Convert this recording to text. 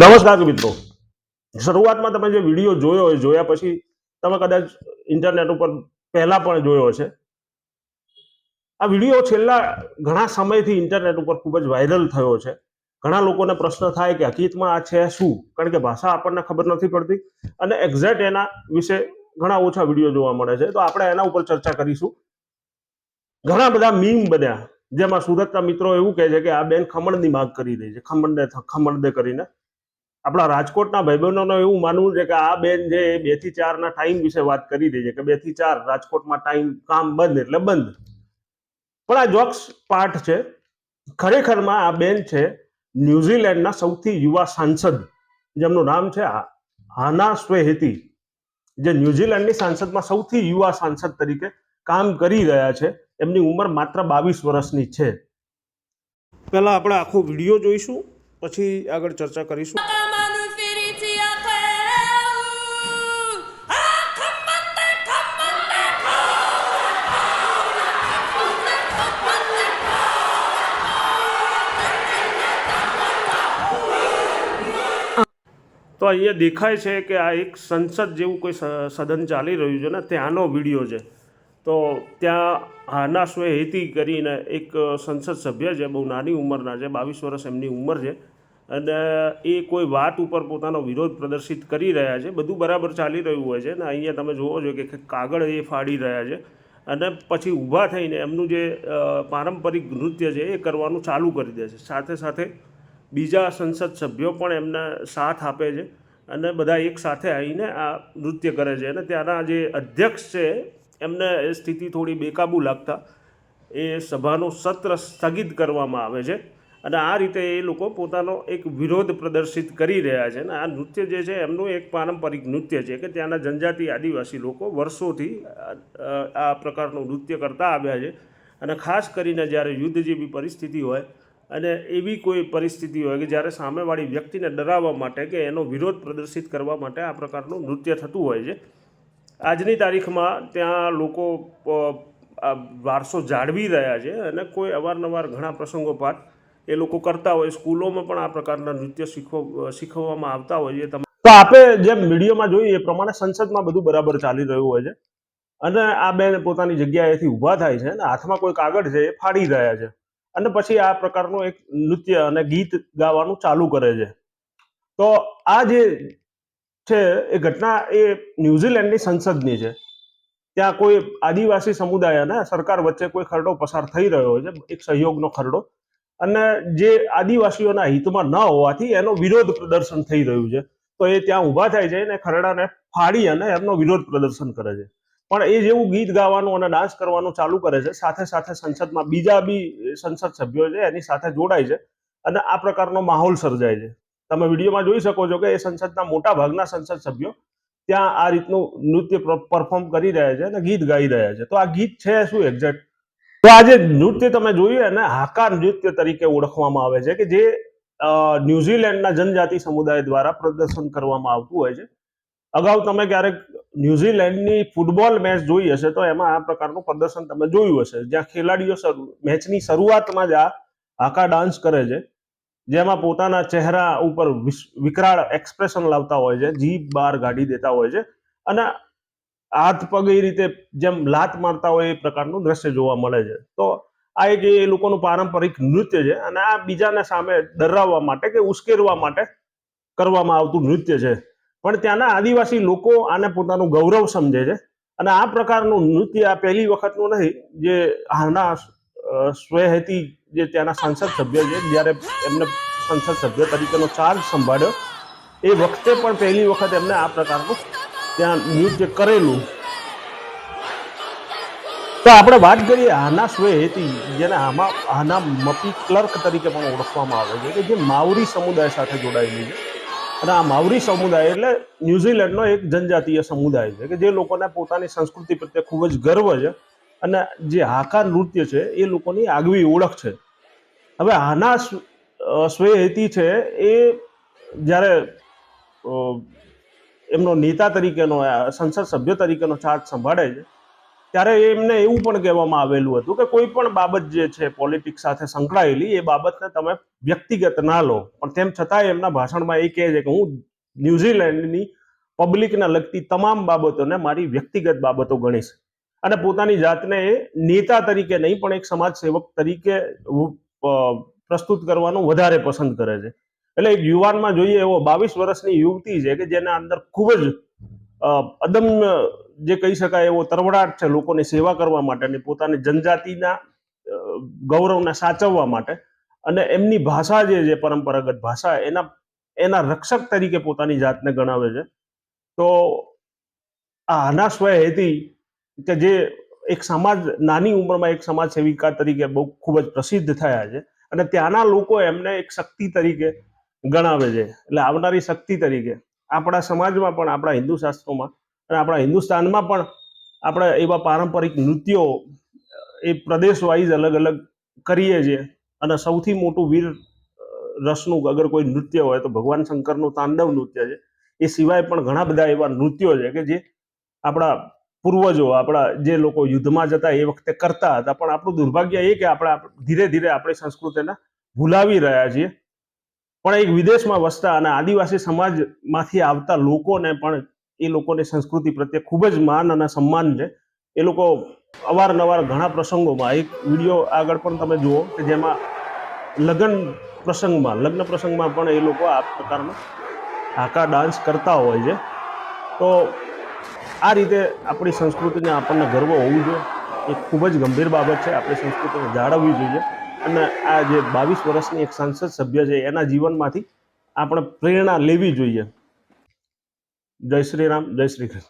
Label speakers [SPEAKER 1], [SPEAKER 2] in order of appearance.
[SPEAKER 1] નમસ્કાર મિત્રો. શરૂઆતમાં તમે જે વીડિયો જોયો હોય, જોયા પછી તમે કદાચ ઇન્ટરનેટ ઉપર પહેલા પણ જોયો છે આ વીડિયો છેલ્લા ઘણા સમયથી ઇન્ટરનેટ ઉપર ખૂબ જ વાયરલ થયો છે. ઘણા લોકોને પ્રશ્ન થાય કે હકીકતમાં આ છે શું? કારણ કે ભાષા આપણને ખબર નથી પડતી. અને એક્ઝેક્ટ એના વિશે ઘણા ઓછા વીડિયો જોવા મળે છે. તો આપણે એના ઉપર ચર્ચા કરીશું. ઘણા બધા મીમ બન્યા. જેમાં સુરતના મિત્રો એવું કહે છે કે આ બેન ખમણની માંગ કરી રહી છે. ખમણને ખમણદે કરીને. આપણા રાજકોટના ભાઈબંધોનું એવું માનવું છે કે આ બેન જે બેથી ચારના ટાઈમ વિશે વાત કરી રહી છે કે બેથી ચાર રાજકોટમાં ટાઈમ કામ બંધ એટલે બંધ. પણ આ જોક્સ પાઠ છે. ખરેખરમાં આ બેન છે ન્યુઝીલેન્ડના સૌથી યુવા સાંસદ, જેમનું નામ છે હાના સ્વેહેતી, જે ન્યુઝીલેન્ડની સાંસદમાં સૌથી યુવા સાંસદ તરીકે કામ કરી રહ્યા છે, એમની ઉંમર માત્ર બાવીસ વર્ષની છે. પહેલાં આપણે આખો વીડિયો જોઈશું, પછી આગળ ચર્ચા કરીશું. તો અહીંયા દેખાય છે કે આ એક સંસદ જેવું કોઈ સદન ચાલી રહ્યું છે ને ત્યાંનો વીડિયો છે. તો ત્યાં હાના સ્વે હેતી કરીને એક સંસદ સભ્ય છે, બહુ નાની ઉંમરના છે, બાવીસ વર્ષ એમની ઉંમર છે. અને એ કોઈ વાત ઉપર પોતાનો વિરોધ પ્રદર્શિત કરી રહ્યા છે, બધું બરાબર ચાલી રહ્યું હોય છે ને અહીંયા તમે જુઓ છો કે કાગળ એ ફાડી રહ્યા છે. અને પછી ઊભા થઈને એમનું જે પારંપરિક નૃત્ય છે એ કરવાનું ચાલુ કરી દે છે. સાથે સાથે બીજા સંસદ સભ્યો પણ એમને સાથ આપે છે અને બધા એક સાથે આવીને આ નૃત્ય કરે છે. અને ત્યાંના જે અધ્યક્ષ છે, એમને એ સ્થિતિ થોડી બેકાબૂ લાગતા એ સભાનું સત્ર સ્થગિત કરવામાં આવે છે. અને આ રીતે એ લોકો પોતાનો એક વિરોધ પ્રદર્શિત કરી રહ્યા છે. અને આ નૃત્ય જે છે, એમનું એક પારંપરિક નૃત્ય છે કે ત્યાંના જનજાતિ આદિવાસી લોકો વર્ષોથી આ આ પ્રકારનું નૃત્ય કરતા આવ્યા છે. અને ખાસ કરીને જ્યારે યુદ્ધ જેવી પરિસ્થિતિ હોય અને એવી કોઈ પરિસ્થિતિ હોય કે જ્યારે સામેવાળી વ્યક્તિને ડરાવવા માટે કે એનો વિરોધ પ્રદર્શિત કરવા માટે આ પ્રકારનું નૃત્ય થતું હોય છે. આજની તારીખમાં ત્યાં લોકો વારસો જાળવી રહ્યા છે અને કોઈ અવારનવાર ઘણા પ્રસંગોપાત એ લોકો કરતા હોય, સ્કૂલોમાં પણ આ પ્રકારના નૃત્ય શીખવ, શીખવવામાં આવતા હોય છે. તો આપણે જેમ વિડીયોમાં જોઈએ એ પ્રમાણે સંસદમાં બધું બરાબર ચાલી રહ્યું હોય છે. અને આ બેન પોતાની જગ્યાએથી ઊભા થાય છે અને હાથમાં કોઈ કાગળ છે એ ફાડી રહ્યા છે. અને પછી આ પ્રકારનું એક નૃત્ય અને ગીત ગાવાનું ચાલુ કરે છે. તો આ જે છે, એ ઘટના એ ન્યુઝીલેન્ડની સંસદની છે. ત્યાં કોઈ આદિવાસી સમુદાય અને સરકાર વચ્ચે કોઈ ખરડો પસાર થઈ રહ્યો છે, એક સહયોગનો ખરડો. અને જે આદિવાસીઓના હિતમાં ન હોવાથી એનો વિરોધ પ્રદર્શન થઈ રહ્યું છે. તો એ ત્યાં ઊભા થાય છે અને ખરડાને ફાડી અને એમનો વિરોધ પ્રદર્શન કરે છે. પણ એ જેવું ગીત ગાવાનું અને ડાન્સ કરવાનું ચાલુ કરે છે, સાથે સાથે સંસદમાં બીજા બી સંસદ સભ્યો છે, એની સાથે જોડાય છે અને આ પ્રકારનો માહોલ સર્જાય છે. તમે વિડીયોમાં જોઈ શકો છો કે એ સંસદના મોટા ભાગના સંસદ સભ્યો ત્યાં આ રીતનું નૃત્ય પરફોર્મ કરી રહ્યા છે અને ગીત ગાઈ રહ્યા છે. તો આ ગીત છે શું એક્ઝેક્ટ તો આ જે નૃત્ય તમે જોયું એને હાકા નૃત્ય તરીકે ઓળખવામાં આવે છે કે જે ન્યુઝીલેન્ડના જનજાતિ સમુદાય દ્વારા પ્રદર્શન કરવામાં આવતું હોય છે. અગાઉ તમે ક્યારેક ન્યુઝીલેન્ડની ફૂટબોલ મેચ જોઈ હશે તો એમાં આ પ્રકારનું પ્રદર્શન તમે જોયું હશે. જ્યાં ખેલાડીઓ મેચની શરૂઆતમાં જ આ આકા ડાન્સ કરે છે. જેમાં પોતાના ચહેરા ઉપર વિકરાળ એક્સપ્રેશન લાવતા હોય છે, જીભ બહાર કાઢી દેતા હોય છે અને હાથ પગ એ રીતે જેમ લાત મારતા હોય એ પ્રકારનું દ્રશ્ય જોવા મળે છે. તો આ એક એ લોકોનું પારંપરિક નૃત્ય છે અને આ બીજાને સામે ડરાવવા માટે કે ઉશ્કેરવા માટે કરવામાં આવતું નૃત્ય છે. પણ ત્યાંના આદિવાસી લોકો આને પોતાનું ગૌરવ સમજે છે. અને આ પ્રકારનું નૃત્ય આ પહેલી વખતનું નહીં જે અ, સ્વેહેતી જે ત્યાંના સંસદ સભ્ય છે જ્યારે એમને સંસદ સભ્ય તરીકેનો ચાર્જ સંભાળ્યો એ વખતે પણ પહેલી વખત એમને આ પ્રકારનું ત્યાં નૃત્ય કરેલું. તો આપણે વાત કરીએ હાના સ્વેહેતી જેને આમાં હાના મપી ક્લર્ક તરીકે પણ ઓળખવામાં આવે છે કે જે માવરી સમુદાય સાથે જોડાયેલી છે. અને આ માવરી સમુદાય એટલે ન્યુઝીલેન્ડનો એક જનજાતીય સમુદાય છે કે જે લોકોને પોતાની સંસ્કૃતિ પ્રત્યે ખૂબ જ ગર્વ છે અને જે હાકા નૃત્ય છે એ લોકોની આગવી ઓળખ છે. હવે આના સ્વ- સ્વેહેતી છે એ જ્યારે એમનો નેતા તરીકેનો, સંસદ સભ્ય તરીકેનો ચાર્જ સંભાળે છે ત્યારે એમને એવું પણ કહેવામાં આવેલું હતું કે કોઈ પણ બાબત જે છે પોલિટિક્સ સાથે સંકળાયેલી, એ બાબતને તમે વ્યક્તિગત ના લો. પણ તેમ છતાં એમના ભાષણમાં એ કહે છે કે હું ન્યુઝીલેન્ડની પબ્લિકને લગતી તમામ બાબતોને મારી વ્યક્તિગત બાબતો ગણીશ. અને પોતાની જાતને એ નેતા તરીકે નહીં, પણ એક સમાજ સેવક તરીકે પ્રસ્તુત કરવાનું વધારે પસંદ કરે છે. એટલે એક યુવાનમાં જોઈએ એવો બાવીસ વર્ષની યુવતી છે કે જેના અંદર ખૂબ જ અદમ્ય જે કહી શકાય એવો તરવડાટ છે લોકોની સેવા કરવા માટે અને પોતાની જનજાતિના ગૌરવને સાચવવા માટે. અને એમની ભાષા જે છે, પરંપરાગત ભાષા, એના એના રક્ષક તરીકે પોતાની જાતને ગણાવે છે. તો આ આના સ્વય હેતી કે જે એક સમાજ, નાની ઉંમરમાં એક સમાજ સેવિકા તરીકે બહુ ખૂબ જ પ્રસિદ્ધ થયા છે અને ત્યાંના લોકો એમને એક શક્તિ તરીકે ગણાવે છે. એટલે આવનારી શક્તિ તરીકે આપણા સમાજમાં પણ, આપણા હિન્દુ શાસ્ત્રોમાં અને આપણા હિન્દુસ્તાનમાં પણ આપણે એવા પારંપરિક નૃત્યો એ પ્રદેશ વાઇઝ અલગ અલગ કરીએ છીએ. અને સૌથી મોટું વીર રસનું અગર કોઈ નૃત્ય હોય તો ભગવાન શંકરનું તાંડવ નૃત્ય છે. એ સિવાય પણ ઘણા બધા એવા નૃત્યો છે કે જે આપણા પૂર્વજો, આપણા જે લોકો યુદ્ધમાં જતા એ વખતે કરતા હતા. પણ આપણું દુર્ભાગ્ય એ કે આપણે ધીરે ધીરે આપણી સંસ્કૃતિને ભૂલાવી રહ્યા છીએ. પણ એક વિદેશમાં વસતા અને આદિવાસી સમાજમાંથી આવતા લોકોને પણ એ લોકોની સંસ્કૃતિ પ્રત્યે ખૂબ જ માન અને સન્માન છે. એ લોકો અવારનવાર ઘણા પ્રસંગોમાં, એક વીડિયો આગળ પણ તમે જુઓ કે જેમાં લગ્ન પ્રસંગમાં લગ્ન પ્રસંગમાં પણ એ લોકો આ પ્રકારનો હાકા ડાન્સ કરતા હોય છે. તો આ રીતે આપણી સંસ્કૃતિને આપણને ગર્વ હોવું જોઈએ. એ ખૂબ જ ગંભીર બાબત છે. આપણી સંસ્કૃતિને જાળવવી જોઈએ. અને આ જે બાવીસ વર્ષની એક સંસદ સભ્ય છે, એના જીવનમાંથી આપણે પ્રેરણા લેવી જોઈએ. જય શ્રી રામ જય શ્રી કૃષ્ણ.